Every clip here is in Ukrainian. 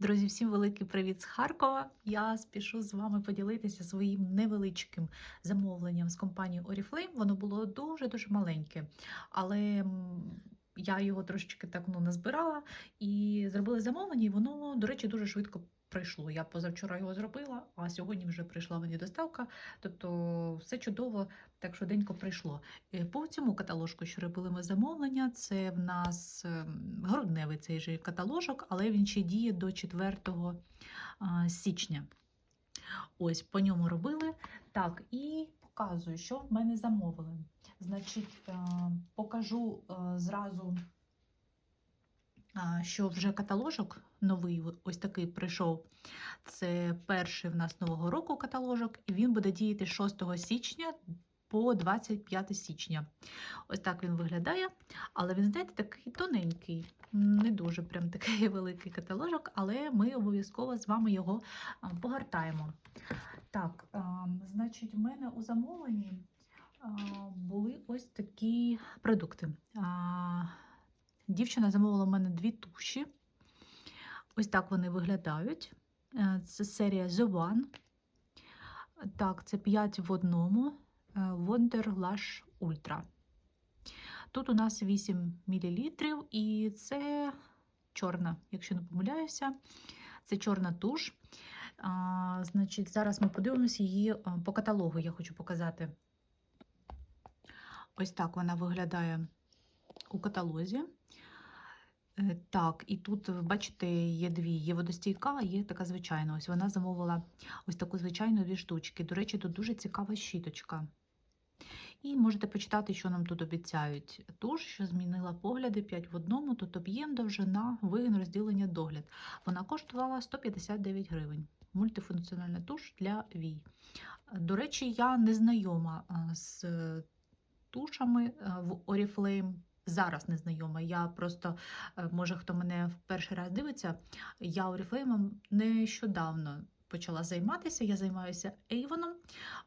Друзі, всім великий привіт з Харкова. Я спішу з вами поділитися своїм невеличким замовленням з компанії Oriflame. Воно було дуже-дуже маленьке, але я його трошечки так ну, назбирала і зробила замовлення, і воно, до речі, дуже швидко прийшло. Я позавчора його зробила, а сьогодні вже прийшла мені доставка. Тобто все чудово, так швиденько прийшло. Е, По цьому каталожку, що робили ми замовлення, це в нас ем, грудневий цей же каталожок, але він ще діє до 4 січня. Ось по ньому робили. Так, і показую, що в мене замовили. Значить, е, покажу е, зразу, що вже каталожок новий, ось такий прийшов. Це перший в нас нового року каталожок, і він буде діяти 6 січня по 25 січня. Ось так він виглядає. Але він, знаєте, такий тоненький, не дуже прям такий великий каталожок, але ми обов'язково з вами його погортаємо. Так, значить, в мене у замовленні були ось такі продукти. Дівчина замовила в мене дві туші. Ось так вони виглядають. Е, Це серія The One. Так, це 5 в одному. е, Wonder Lash Ultra. Тут у нас 8 мл, і це чорна, якщо не помиляюся, це чорна туш. А, значить, зараз ми подивимося її по каталогу. Я хочу показати. Ось так вона виглядає у каталозі. Е, Так, і тут, бачите, є дві: є водостійка, а є така звичайна. Ось вона замовила ось таку звичайну дві штучки. До речі, тут дуже цікава щіточка. І можете почитати, що нам тут обіцяють. Туш, що змінила погляди 5 в одному, тут об'єм, довжина, вигін, розділення, догляд. Вона коштувала 159 гривень. Мультифункціональна туш для вій. До речі, я не знайома з е, тушами в Oriflame. Зараз не знайома. Я просто, е, може, хто мене в перший раз дивиться, я Oriflame нещодавно почала займатися. Я займаюся Avon.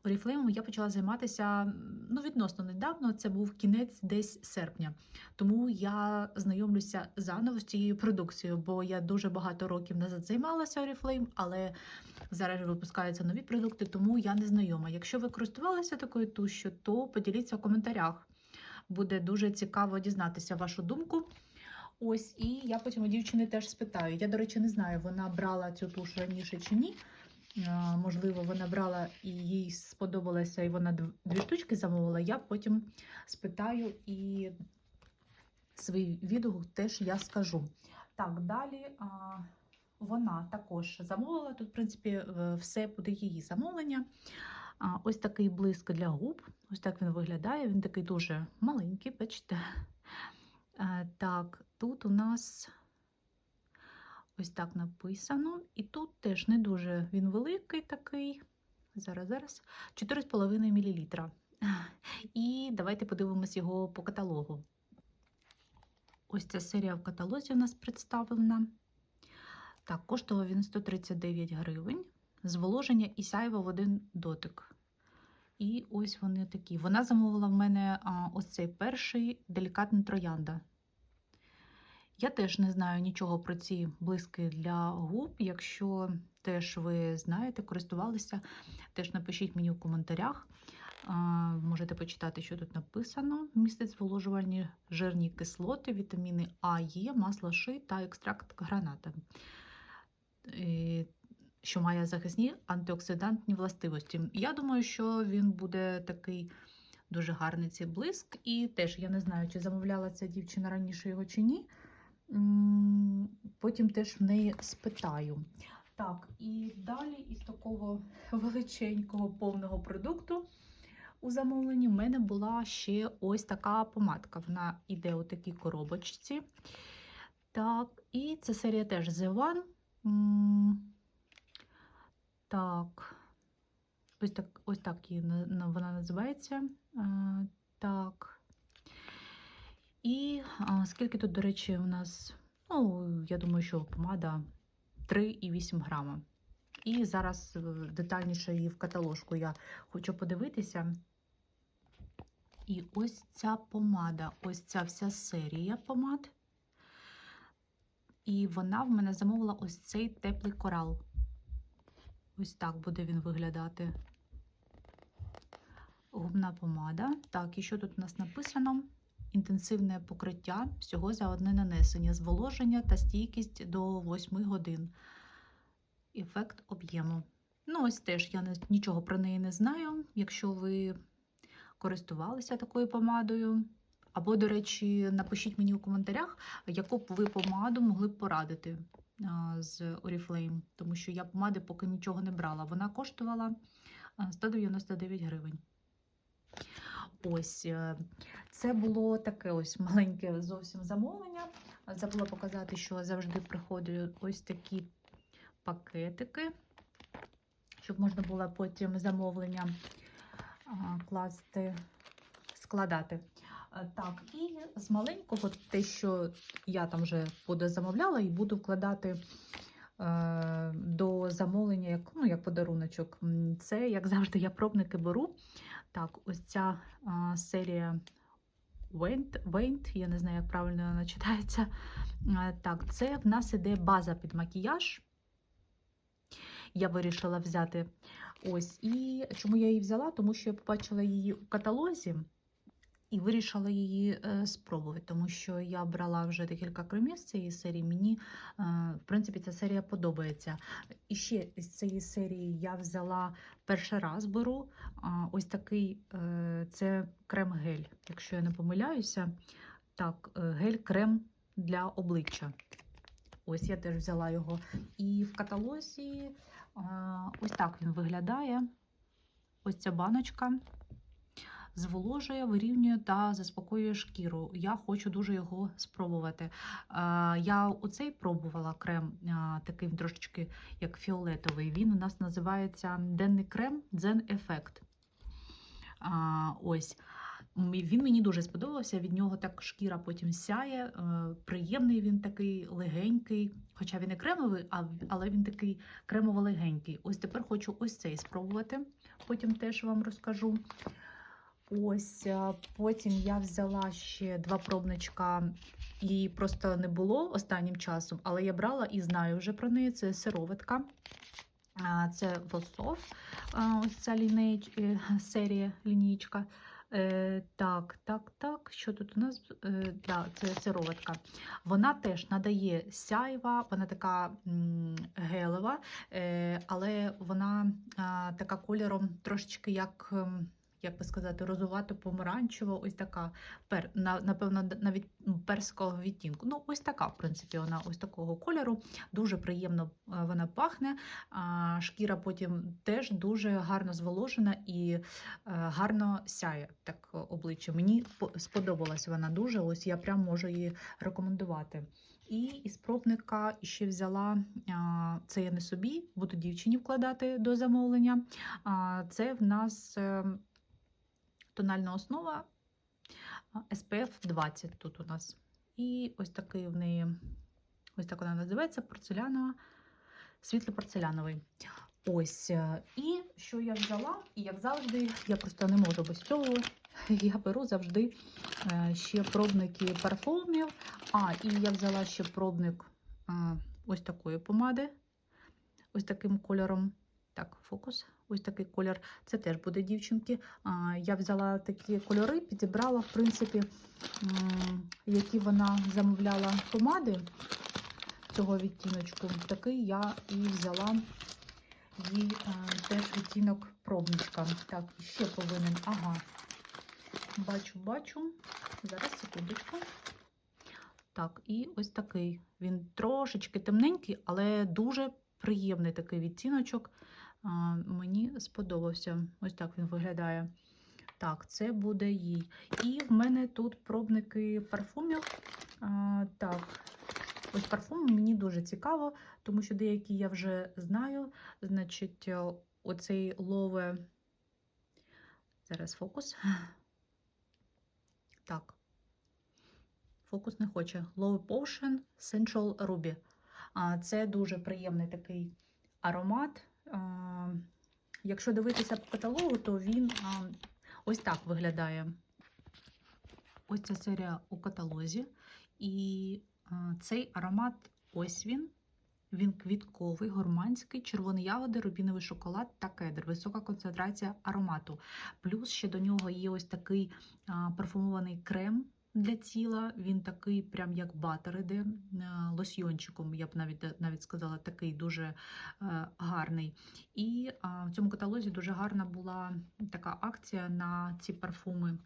Oriflame я почала займатися ну, відносно недавно. Це був кінець десь серпня. Тому я знайомлюся заново з цією продукцією, бо я дуже багато років назад займалася Oriflame, але зараз випускаються нові продукти, тому я не знайома. Якщо ви користувалися такою тушю, то поділіться в коментарях. Буде дуже цікаво дізнатися вашу думку. Ось, і я потім у дівчини теж спитаю. Я, до речі, не знаю, вона брала цю туш раніше чи ні. Можливо, вона брала і їй сподобалося, і вона дві штучки замовила. Я потім спитаю і свій відгук теж я скажу. Так, далі вона також замовила. Тут, в принципі, е, все буде її замовлення. Ось такий блиск для губ. Ось так він виглядає. Він такий дуже маленький, бачите. Е, Так, тут у нас ось так написано. І тут теж не дуже він великий такий. Зараз, зараз. 4,5 мл. І давайте подивимось його по каталогу. Ось ця серія в каталозі у нас представлена. Так, коштував він 139 гривень. Зволоження і сяйво в один дотик. І ось вони такі. Вона замовила в мене ось цей перший делікатний троянда. Я теж не знаю нічого про ці блиски для губ. Якщо теж ви знаєте, користувалися, теж напишіть мені в коментарях. Можете почитати, що тут написано. Містить зволожувальні жирні кислоти, вітаміни А, Е, масло ши та екстракт граната. Що має захисні антиоксидантні властивості. Я думаю, що він буде такий дуже гарний цей блиск. І теж я не знаю, чи замовляла ця дівчина раніше його чи ні. Потім теж в неї спитаю. Так, і далі із такого величенького повного продукту у замовленні в мене була ще ось така помадка. Вона йде у такій коробочці. Так, і це серія теж The One. Так, ось так, ось так її на- на- вона називається. Так. І скільки тут, до речі, у нас, ну, я думаю, що помада 3,8 грама. І зараз е, детальніше її в каталожку я хочу подивитися. І ось ця помада, ось ця вся серія помад. І вона в мене замовила ось цей теплий корал. Ось так буде він виглядати. Губна помада. Так, і що тут у нас написано? Інтенсивне покриття всього за одне нанесення, зволоження та стійкість до 8 годин. Ефект об'єму. Ну, ось теж я нічого про неї не знаю. Якщо ви користувалися такою помадою. Або, до речі, напишіть мені у коментарях, яку б ви помаду могли б порадити з Oriflame, тому що я помади поки нічого не брала. Вона коштувала 199 гривень. Ось е, це було таке ось маленьке зовсім замовлення. Забула показати, що завжди приходять ось такі пакетики, щоб можна було потім замовлення класти, складати. Е, Так, і з маленького те, що я там вже подозамовляла і буду вкладати е, до замовлення як, ну, як подаруночок. Це, як завжди, я пробники беру. Так, ось ця а, серія Вейнт, Вейнт, я не знаю, як правильно вона читається. Е, Так, це в нас іде база під макіяж. Я вирішила взяти ось. І чому я її взяла? Тому що я побачила її у каталозі і вирішила її е, спробувати, тому що я брала вже декілька кремів з цієї серії. Мені, е, в принципі, ця серія подобається. І ще з цієї серії я взяла перший раз беру ось такий е, це крем-гель, якщо я не помиляюся. Так, гель-крем для обличчя. Ось я теж взяла його. І в каталозі ось так він виглядає. Ось ця баночка зволожує, вирівнює та заспокоює шкіру. Я хочу дуже його спробувати. Я оцей пробувала крем, такий трошечки як фіолетовий. Він у нас називається денний крем Zen Effect. Ось. Він мені дуже сподобався. Від нього так шкіра потім сяє. е, Приємний він такий легенький. Хоча він і кремовий, але він такий кремово-легенький. Ось тепер хочу ось цей спробувати. Потім теж вам розкажу. Ось потім я взяла ще два пробничка. Її просто не було останнім часом, але я брала і знаю вже про неї. Це сироватка. Це Волсов, а, ось ця лінейч, е, серія лінійка. Е, так, так, так. Що тут у нас? Е, да, це сироватка. Вона теж надає сяйва, вона така гелева, але вона така кольором трошечки як. Ем, Як би сказати, розувато помаранчево, ось така пер, на, напевно, навіть персикового відтінку. Ну, ось така, в принципі, вона ось такого кольору. Дуже приємно е, вона пахне. А, шкіра потім теж дуже гарно зволожена і е, гарно сяє так обличчя. Мені сподобалась вона дуже. Ось я прям можу її рекомендувати. І із пробника ще взяла це я не собі, буду дівчині вкладати до замовлення. Це в нас е, тональна основа SPF 20 тут у нас. І ось такий в неї, ось так вона називається порцелянова, світло-порцеляновий. Ось. е, І що я взяла, і як завжди, я просто не можу без цього. Я беру завжди е, ще пробники парфумів. А, і я взяла ще пробник е, ось такої помади, ось таким кольором. Так, фокус, ось такий колір. Це теж буде дівчинки. Я взяла такі кольори, підібрала, в принципі, які вона замовляла помади цього відтіночку. Такий я і взяла їй е, теж відтінок пробничка. Так, ще повинен. Ага. Бачу, бачу. Зараз секундочку. Так, і ось такий. Він трошечки темненький, але дуже приємний такий відтіночок. Мені сподобався. Ось так він виглядає. Так, це буде їй. І в мене тут пробники парфумів. А, так, ось парфуми мені дуже цікаво, тому що деякі я вже знаю. Значить, е, оцей лове. Зараз фокус. Так. Фокус не хоче. Low Potion Central Ruby. А, Це дуже приємний такий аромат. Якщо дивитися по каталогу, то він ось так виглядає. Ось ця серія у каталозі. І цей аромат Ось він. Він квітковий, гурманський, червоні ягоди, рубіновий шоколад та кедр. Висока концентрація аромату. Плюс ще до нього є ось такий парфумований крем для тіла. Він такий, прям як батер іде, лосьйончиком, я б навіть навіть сказала, такий дуже е, гарний. І в цьому каталозі дуже гарна була така акція на ці парфуми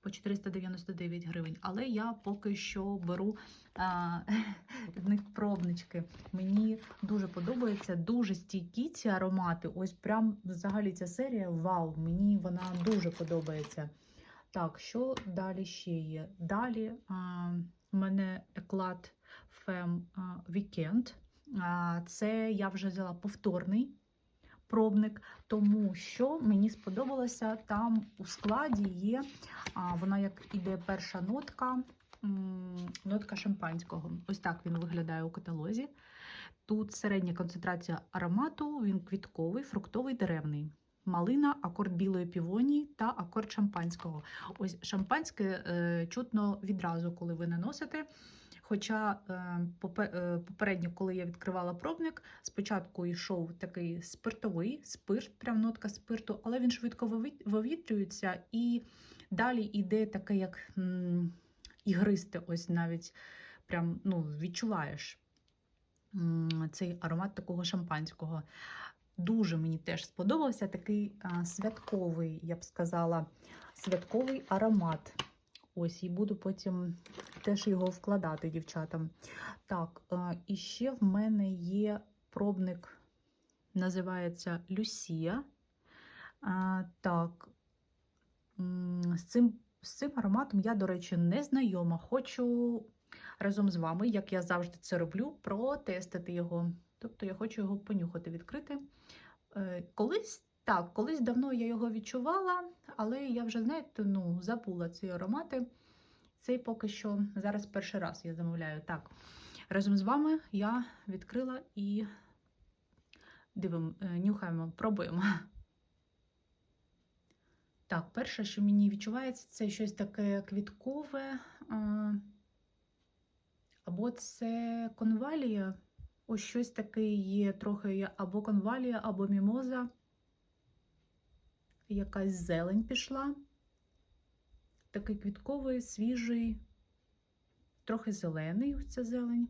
по 499 гривень. Але я поки що беру а, в них пробнички. Мені дуже подобається, дуже стійкі ці аромати. Ось прям взагалі ця серія вау, мені вона дуже подобається. Так, що далі ще є? Далі а, в мене еклад Femme Weekend. А, Це я вже взяла повторний пробник, тому що мені сподобалося, там у складі є, а, вона як іде перша нотка, нотка шампанського. Ось так він виглядає у каталозі. Тут середня концентрація аромату, він квітковий, фруктовий, деревний. Малина, акорд білої півонії та акорд шампанського. Ось шампанське е, чутно відразу, коли ви наносите. Хоча е, е, попередньо, коли я відкривала пробник, спочатку йшов такий спиртовий спирт, прям нотка спирту, але він швидко вивітрюється і далі йде таке, як ігристе, ось навіть прям ну, відчуваєш цей аромат такого шампанського. Дуже мені теж сподобався такий а, святковий, я б сказала, святковий аромат. Ось, і буду потім теж його вкладати дівчатам. Так, а, і ще в мене є пробник, називається Люсія. А, так, з цим, з цим ароматом я, до речі, не знайома. Хочу разом з вами, як я завжди це роблю, протестити його. Тобто я хочу його понюхати, відкрити. Е, Колись так, колись давно я його відчувала, але я вже, знаєте, ну, забула ці аромати. Цей поки що зараз перший раз я замовляю. Так, разом з вами я відкрила і дивимо, е, нюхаємо, пробуємо. Так, перше, що мені відчувається, це щось таке квіткове. Або це конвалія. Ось щось таке є трохи або конвалія, або мімоза. Якась зелень пішла. Такий квітковий, свіжий, трохи зелений ось ця зелень.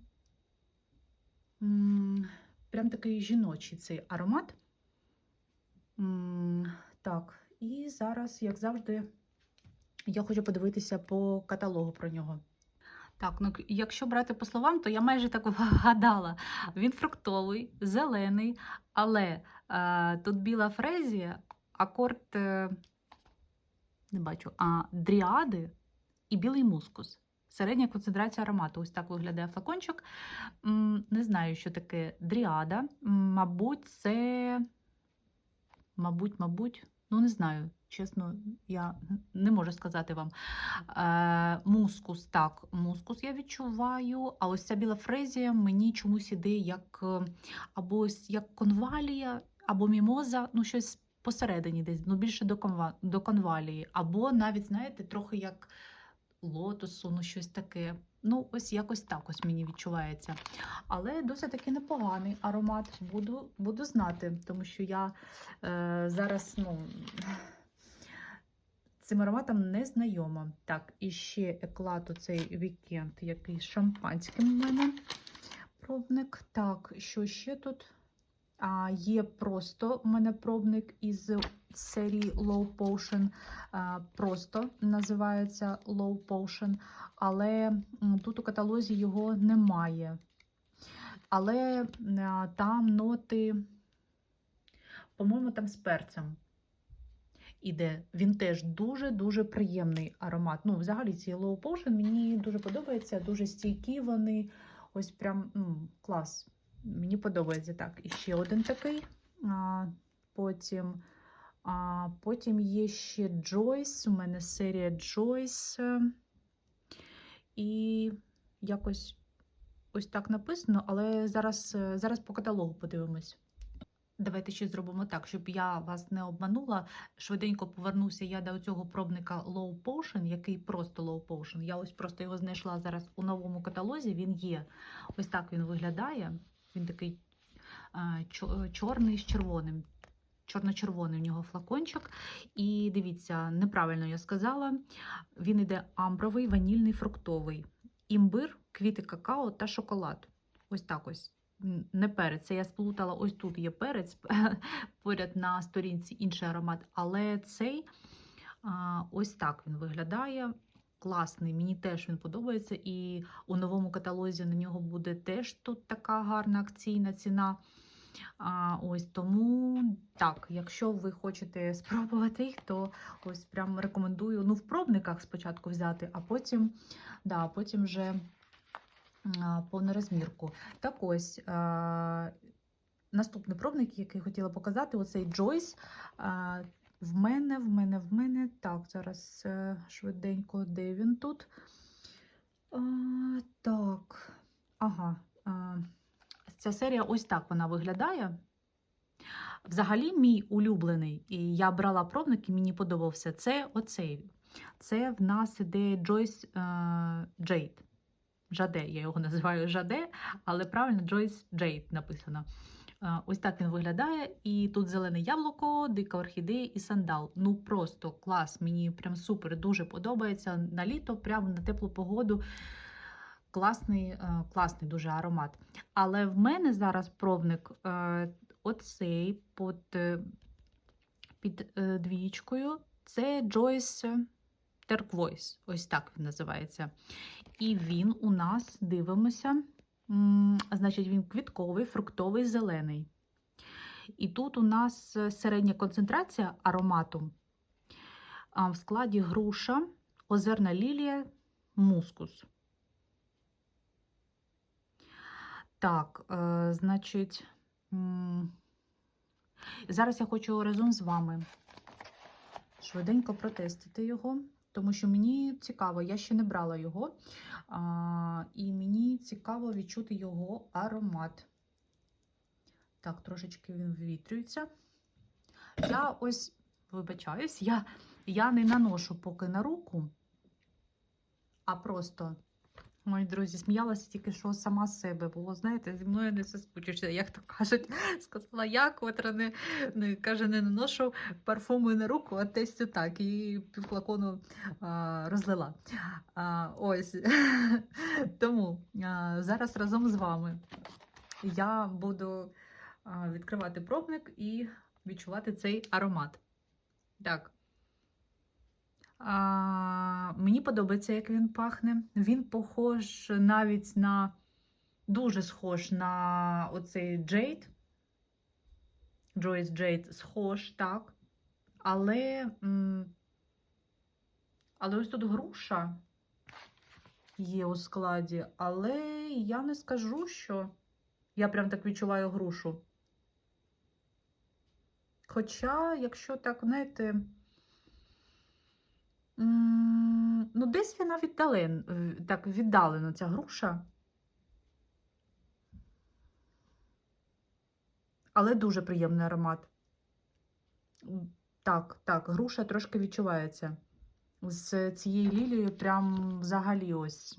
Прям такий жіночий цей аромат. Так, і зараз, як завжди, я хочу подивитися по каталогу про нього. Так, ну якщо брати по словам, то я майже так вгадала. Він фруктовий, зелений, але е, тут біла фрезія, акорд е, не бачу, а дріади і білий мускус. Середня концентрація аромату. Ось так виглядає флакончик. Не знаю, що таке дріада. Мабуть, це. Мабуть, мабуть, ну не знаю. Чесно, я не можу сказати вам. Е, мускус, так, мускус я відчуваю. А ось ця біла фрезія мені чомусь іде як е, або ось як конвалія, або мімоза, ну щось посередині десь, ну більше до, конва, до конвалії. Або навіть, знаєте, трохи як лотосу, ну щось таке. Ну, ось якось так ось мені відчувається. Але досить таки непоганий аромат. Буду, буду знати, тому що я е, зараз, ну. Цим ароматом не знайома. Так, і ще еклад цей вікенд, який з шампанським у мене пробник. Так, що ще тут? А, Є просто у мене пробник із серії Low Potion. А, просто називається Low Potion, але тут у каталозі його немає. Але а, там ноти, по-моєму, там з перцем іде. Він теж дуже-дуже приємний аромат. Ну, взагалі, ці Low Potion мені дуже подобається, дуже стійкі вони. Ось прям м, клас. Мені подобається так. І ще один такий. А, потім, а, потім є ще Joyce. У мене серія Joyce. І якось ось так написано, але зараз, зараз по каталогу подивимось. Давайте ще зробимо так, щоб я вас не обманула. Швиденько повернуся я до цього пробника Low Potion, який просто Low Potion. Я ось просто його знайшла зараз у новому каталозі. Він є. Ось так він виглядає. Він такий а, чорний з червоним. Чорно-червоний у нього флакончик. І дивіться, неправильно я сказала. Він іде амбровий, ванільний, фруктовий, імбир, квіти какао та шоколад. Ось так ось. Не перець. Це я сплутала. Ось тут є перець, поряд на сторінці інший аромат. Але цей ось так він виглядає. Класний, мені теж він подобається. І у новому каталозі на нього буде теж тут така гарна акційна ціна. А, ось тому так, якщо ви хочете спробувати їх, то ось прям рекомендую ну, в пробниках спочатку взяти, а потім, да, потім вже повну розмірку. Так ось наступний пробник, який хотіла показати, оцей Joyce. В мене, в мене, в мене. Так, зараз е, швиденько, де він тут? Так, ага. Ця серія ось так вона виглядає. Взагалі, мій улюблений, і я брала пробник, і мені подобався. Це оцей. Це в нас іде Joyce е, Jade. Жаде, я його називаю Жаде, але правильно Joyce Jade написано. Е, Ось так він виглядає. І тут зелене яблуко, дика орхідея і сандал. Ну просто клас, мені прям супер, дуже подобається. На літо, прямо на теплу погоду. Класний, е, класний дуже аромат. Але в мене зараз пробник е, оцей під, під двічкою. Це Joyce Turquoise. Ось так він називається. І він у нас, дивимося, значить, він квітковий, фруктовий, зелений. І тут у нас середня концентрація аромату в складі груша, озерна лілія, мускус. Так, е, значить, зараз я хочу разом з вами швиденько протестити його, тому що мені цікаво, я ще не брала його, а, і мені цікаво відчути його аромат. Так, трошечки він ввітрюється. Я ось, вибачаюсь, я, я не наношу поки на руку, а просто. Мої друзі, сміялася тільки що сама себе, бо знаєте, зі мною не соскучишся, як то кажуть. Сказала я, котра не, не каже, не наношу парфуми на руку, а десь так. І півфлакону розлила. А, ось. Тому а, зараз разом з вами я буду а, відкривати пробник і відчувати цей аромат. Так. А, мені подобається, як він пахне. Він похож навіть на дуже схож на оцей Джейд. Joyce Jade схож, так. Але, але ось тут груша є у складі, але я не скажу, що я прям так відчуваю грушу. Хоча, якщо так, знаєте, Ну, десь вона віддален, е, так віддалено ця груша. Але дуже приємний аромат. Так, так, груша трошки відчувається. З цією лілією прям взагалі ось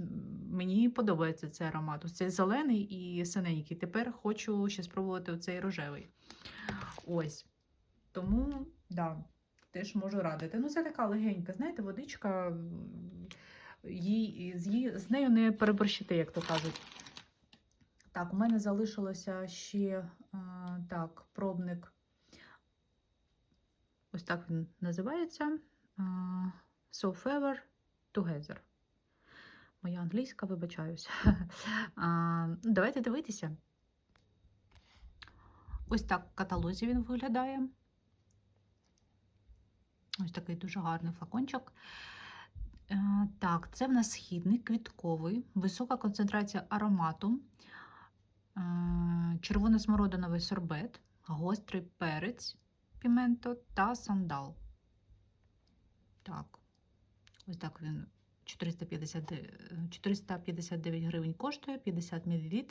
мені подобається цей аромат. Ось цей зелений і синенький. Тепер хочу ще спробувати оцей рожевий. Ось. Тому, да теж можу радити. Ну, це така легенька, знаєте, водичка, їй, з, її, з нею не переборщити, як то кажуть. Так, у мене залишилося ще а, так, пробник. Ось так він називається. А, So Fever Together. Моя англійська, вибачаюсь. А, давайте дивитися. Ось так в каталозі він виглядає. Ось такий дуже гарний флакончик. Е, так, це в нас східний, квітковий, висока концентрація аромату, е, червоно-смородиновий сорбет, гострий перець піменто та сандал. Так, ось так він 459 гривень коштує, 50 мл.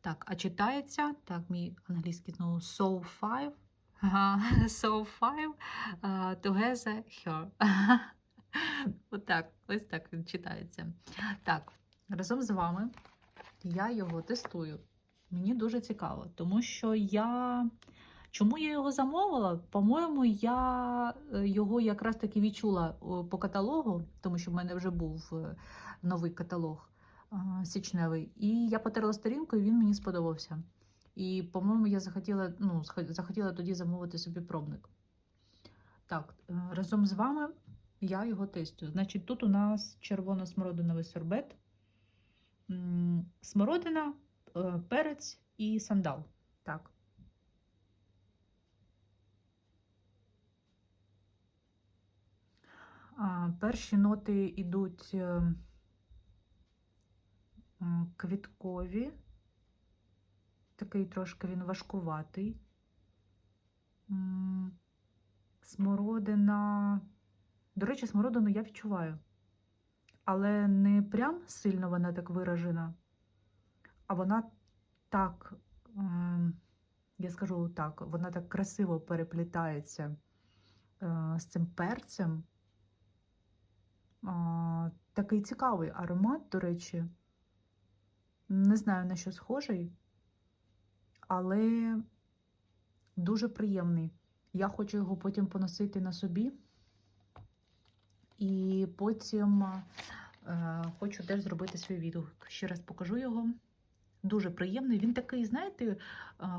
Так, а читається, так, мій англійський знову so 5 So five uh, together her. Отак, ось так він читається. Так, разом з вами я його тестую. Мені дуже цікаво, тому що я. Чому я його замовила? По-моєму, я е, його якраз таки відчула по каталогу, тому що в мене вже був е, новий каталог січневий. І я потерла сторінку, і він мені сподобався. І, по-моєму, я захотіла, ну, захотіла тоді замовити собі пробник. Так, е, разом з вами я його тестую. Значить, тут у нас червоно-смородиновий сорбет, смородина, е, перець і сандал. Так. Перші ноти йдуть е, квіткові. Такий трошки він важкуватий. Смородина. До речі, смородину я відчуваю. Але не прям сильно вона так виражена, а вона так, ем, я скажу так, вона так красиво переплітається е, з цим перцем. Такий цікавий аромат, до речі. Не знаю на що схожий, але дуже приємний. Я хочу його потім поносити на собі. І потім е, хочу теж зробити свій відгук. Ще раз покажу його. Дуже приємний. Він такий, знаєте, е,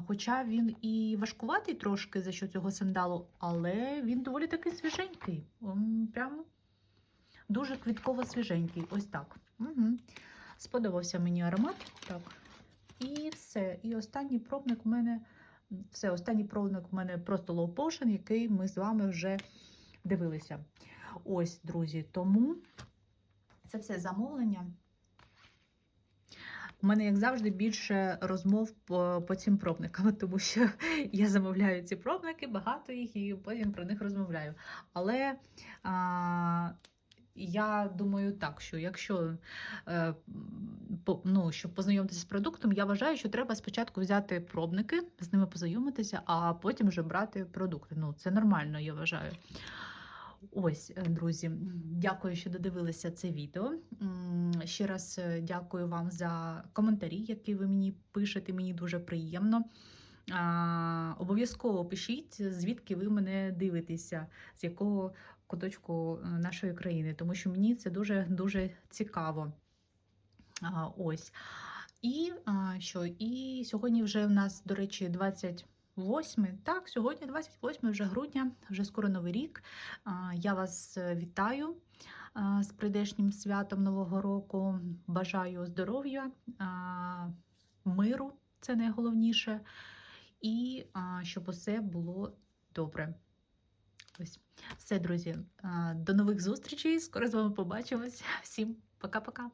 хоча він і важкуватий трошки за що цього сандалу, але він доволі такий свіженький. Прямо дуже квітково свіженький. Ось так. Угу. Сподобався мені аромат. Так. І все. І останній пробник в мене. Все, останній пробник в мене просто potion, який ми з вами вже дивилися. Ось, друзі, тому це все замовлення. У мене, як завжди, більше розмов по, по цим пробникам, тому що я замовляю ці пробники, багато їх, і потім про них розмовляю. Але а, я думаю так, що якщо е, ну, щоб познайомитися з продуктом, я вважаю, що треба спочатку взяти пробники, з ними познайомитися, а потім вже брати продукти. Ну, це нормально, я вважаю. Ось, е, друзі, дякую, що додивилися це відео. Ще раз е, дякую вам за коментарі, які ви мені пишете. Мені дуже приємно. Обов'язково пишіть, звідки ви мене дивитеся, з якого куточку е, нашої країни, тому що мені це дуже дуже цікаво. А, ось. І а, що? І сьогодні вже в нас, до речі, 28. Так, сьогодні 28 вже грудня, вже скоро новий рік. Я вас е, вітаю з прийдешнім святом Нового року. Бажаю здоров'я, миру це найголовніше, і щоб усе було добре. Ось все, друзі. До нових зустрічей. Скоро з вами побачимось. Всім пока-пока.